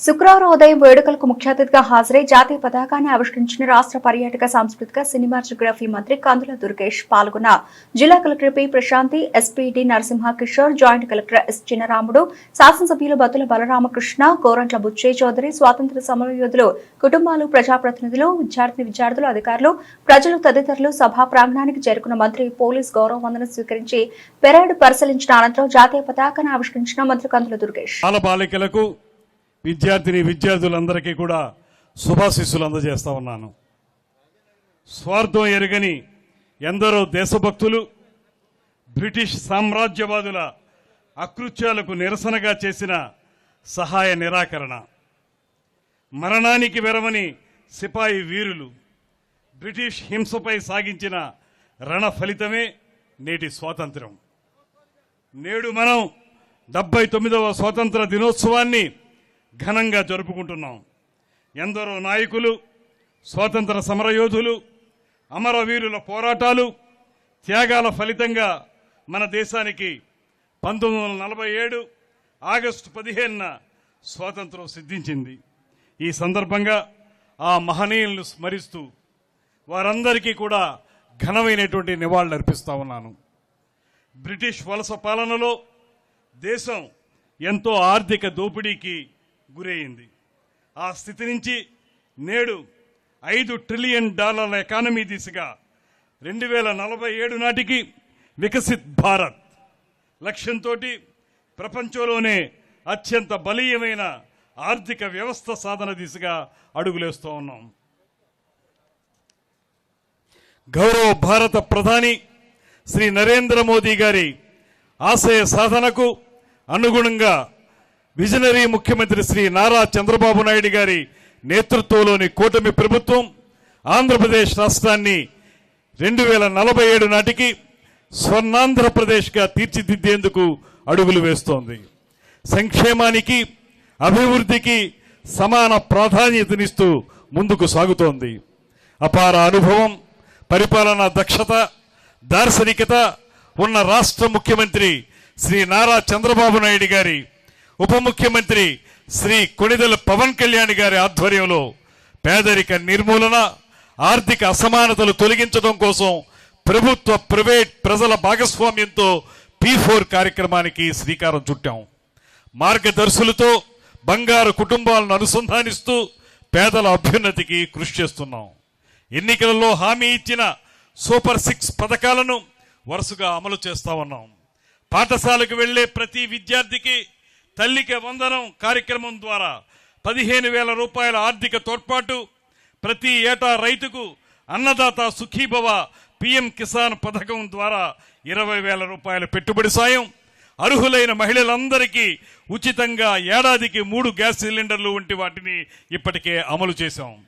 శుక్రవారం ఉదయం వేడుకలకు ముఖ్య అతిథిగా హాజరై జాతీయ పతాకాన్ని ఆవిష్కరించిన రాష్ట్ర పర్యాటక సాంస్కృతిక సినిమాటోగ్రఫీ మంత్రి కందుల దుర్గేష్ పాల్గొన్న జిల్లా collector P. Prashanti SP D Narasimha Kishore joint collector S. Chinnaramudu శాసనసభ్యులు బతుల బలరామకృష్ణ గోరంట్ల బుచ్చే చౌదరి స్వాతంత్ర సమరయోధులు కుటుంబాలు ప్రజాప్రతినిధులు విద్యార్థిని విద్యార్థులు అధికారులు ప్రజలు తదితరులు సభా ప్రాంగణానికి చేరుకున్న మంత్రి పోలీస్ గౌరవ వందన స్వీకరించి పెరేడ్ పరిశీలించిన అనంతరం జాతీయ పతాకాన్ని ఆవిష్కరించిన మంత్రి కందుల దుర్గేష్. విద్యార్థిని విద్యార్థులందరికీ కూడా శుభాశిస్సులు అందజేస్తా ఉన్నాను. స్వార్థం ఎరుగని ఎందరో దేశభక్తులు బ్రిటిష్ సామ్రాజ్యవాదుల అకృత్యాలకు నిరసనగా చేసిన సహాయ నిరాకరణ మరణానికి వెరవని సిపాయి వీరులు బ్రిటిష్ హింసపై సాగించిన రణ ఫలితమే నేటి స్వాతంత్ర్యం. నేడు మనం డెబ్బై తొమ్మిదవ స్వాతంత్ర దినోత్సవాన్ని ఘనంగా జరుపుకుంటున్నాం. ఎందరో నాయకులు స్వాతంత్ర సమరయోధులు అమరవీరుల పోరాటాలు త్యాగాల ఫలితంగా మన దేశానికి పంతొమ్మిది వందల నలభై ఏడు ఆగస్టు పదిహేనున స్వాతంత్రం సిద్ధించింది. ఈ సందర్భంగా ఆ మహనీయులను స్మరిస్తూ వారందరికీ కూడా ఘనమైనటువంటి నివాళులు అర్పిస్తా ఉన్నాను. బ్రిటిష్ వలస పాలనలో దేశం ఎంతో ఆర్థిక దోపిడీకి గురైంది. ఆ స్థితి నుంచి నేడు ఐదు ట్రిలియన్ డాలర్ల ఎకానమీ దిశగా రెండు వేల నలభై ఏడు నాటికి వికసిత్ భారత్. లక్ష్యంతో ప్రపంచంలోనే అత్యంత బలీయమైన ఆర్థిక వ్యవస్థ సాధన దిశగా అడుగులేస్తూ ఉన్నాం. గౌరవ భారత ప్రధాని శ్రీ నరేంద్ర మోదీ గారి ఆశయ సాధనకు అనుగుణంగా విజనరీ ముఖ్యమంత్రి శ్రీ నారా చంద్రబాబు నాయుడు గారి నేతృత్వంలోని కూటమి ప్రభుత్వం ఆంధ్రప్రదేశ్ రాష్ట్రాన్ని రెండు వేల నలభై ఏడు నాటికి స్వర్ణాంధ్రప్రదేశ్గా తీర్చిదిద్దేందుకు అడుగులు వేస్తోంది. సంక్షేమానికి అభివృద్ధికి సమాన ప్రాధాన్యతనిస్తూ ముందుకు సాగుతోంది. అపార అనుభవం పరిపాలనా దక్షత దార్శనికత ఉన్న రాష్ట్ర ముఖ్యమంత్రి శ్రీ నారా చంద్రబాబు నాయుడు గారి ఉప ముఖ్యమంత్రి శ్రీ కొణిదెల పవన్ కళ్యాణ్ గారి ఆధ్వర్యంలో పేదరిక నిర్మూలన ఆర్థిక అసమానతలు తొలగించడం కోసం ప్రభుత్వ ప్రైవేట్ ప్రజల భాగస్వామ్యంతో పీ ఫోర్ కార్యక్రమానికి శ్రీకారం చుట్టాం. మార్గదర్శులతో బంగారు కుటుంబాలను అనుసంధానిస్తూ పేదల అభ్యున్నతికి కృషి చేస్తున్నాం. ఎన్నికలలో హామీ ఇచ్చిన సూపర్ సిక్స్ పథకాలను వరుసగా అమలు చేస్తా ఉన్నాం. పాఠశాలకు వెళ్ళే ప్రతి విద్యార్థికి తల్లికి వందనం కార్యక్రమం ద్వారా పదిహేను వేల రూపాయల ఆర్థిక తోడ్పాటు ప్రతి ఏటా రైతుకు అన్నదాత సుఖీభవ పిఎం కిసాన్ పథకం ద్వారా ఇరవై వేల రూపాయల పెట్టుబడి సాయం. అర్హులైన మహిళలందరికీ ఉచితంగా ఏడాదికి మూడు గ్యాస్ సిలిండర్లు వంటి వాటిని ఇప్పటికే అమలు చేశాం.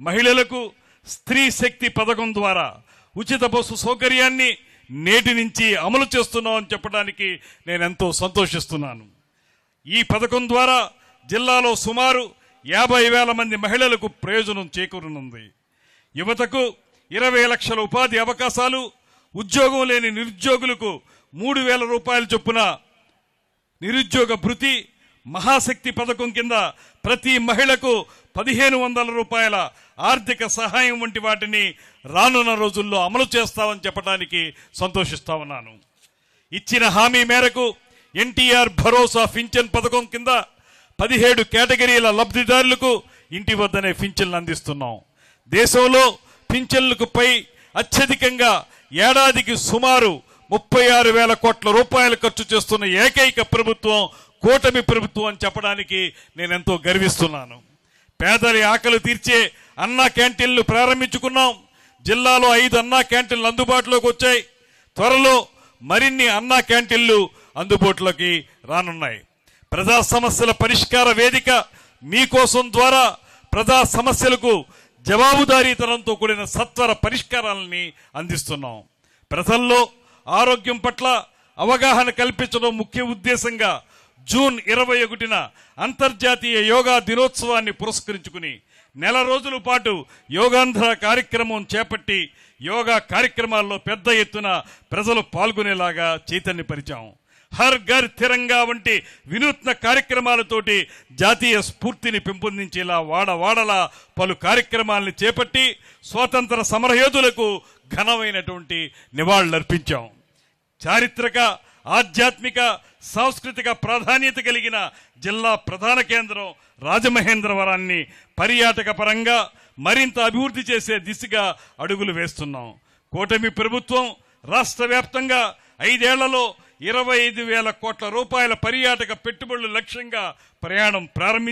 మహిళలకు స్త్రీ శక్తి పథకం ద్వారా ఉచిత బస్సు సౌకర్యాన్ని నేటి నుంచి అమలు చేస్తున్నామని చెప్పడానికి నేను ఎంతో సంతోషిస్తున్నాను. ఈ పథకం ద్వారా జిల్లాలో సుమారు యాభై వేల మంది మహిళలకు ప్రయోజనం చేకూరనుంది. యువతకు ఇరవై లక్షల ఉపాధి అవకాశాలు ఉద్యోగం లేని నిరుద్యోగులకు మూడు వేల రూపాయల చొప్పున నిరుద్యోగ భృతి మహాశక్తి పథకం కింద ప్రతి మహిళకు పదిహేను వందల రూపాయల ఆర్థిక సహాయం వంటి వాటిని రానున్న రోజుల్లో అమలు చేస్తామని చెప్పడానికి సంతోషిస్తా ఉన్నాను. ఇచ్చిన హామీ మేరకు ఎన్టీఆర్ భరోసా పింఛన్ పథకం కింద పదిహేడు కేటగిరీల లబ్ధిదారులకు ఇంటి వద్దనే పింఛన్లు అందిస్తున్నాం. దేశంలో పింఛన్లకు పై అత్యధికంగా ఏడాదికి సుమారు ముప్పై ఆరు వేల కోట్ల రూపాయలు ఖర్చు చేస్తున్న ఏకైక ప్రభుత్వం కూటమి ప్రభుత్వం అని చెప్పడానికి నేను ఎంతో గర్విస్తున్నాను. పేదలి ఆకలి తీర్చే అన్నా క్యాంటీన్లు ప్రారంభించుకున్నాం. జిల్లాలో ఐదు అన్నా క్యాంటీన్లు అందుబాటులోకి వచ్చాయి. త్వరలో మరిన్ని అన్నా క్యాంటీన్లు అందుబాటులోకి రానున్నాయి. ప్రజా సమస్యల పరిష్కార వేదిక మీకోసం ద్వారా ప్రజా సమస్యలకు జవాబుదారీతనంతో కూడిన సత్వర పరిష్కారాలని అందిస్తున్నాం. ప్రజల్లో ఆరోగ్యం పట్ల అవగాహన కల్పించడం ముఖ్య ఉద్దేశంగా జూన్ ఇరవై ఒకటిన అంతర్జాతీయ యోగా దినోత్సవాన్ని పురస్కరించుకుని నెల రోజుల పాటు యోగాంధ్ర కార్యక్రమం చేపట్టి యోగా కార్యక్రమాల్లో పెద్ద ఎత్తున ప్రజలు పాల్గొనేలాగా చైతన్యపరిచాము హర్ ఘర్ తిరంగా వంటి వినూత్న కార్యక్రమాలతోటి జాతీయ స్ఫూర్తిని పెంపొందించేలా వాడవాడలా పలు కార్యక్రమాలను చేపట్టి స్వాతంత్ర సమరయోధులకు ఘనమైనటువంటి నివాళులర్పించాం. చారిత్రక ఆధ్యాత్మిక సాంస్కృతిక ప్రాధాన్యత కలిగిన జిల్లా ప్రధాన కేంద్రం రాజమహేంద్రవరాన్ని పర్యాటక పరంగా మరింత అభివృద్ధి చేసే దిశగా అడుగులు వేస్తున్నాం. కూటమి ప్రభుత్వం రాష్ట్ర వ్యాప్తంగా ఐదేళ్ళలో ఇరవై ఐదు వేల కోట్ల రూపాయల పర్యాటక పెట్టుబడులు లక్ష్యంగా ప్రయాణం ప్రారంభించారు.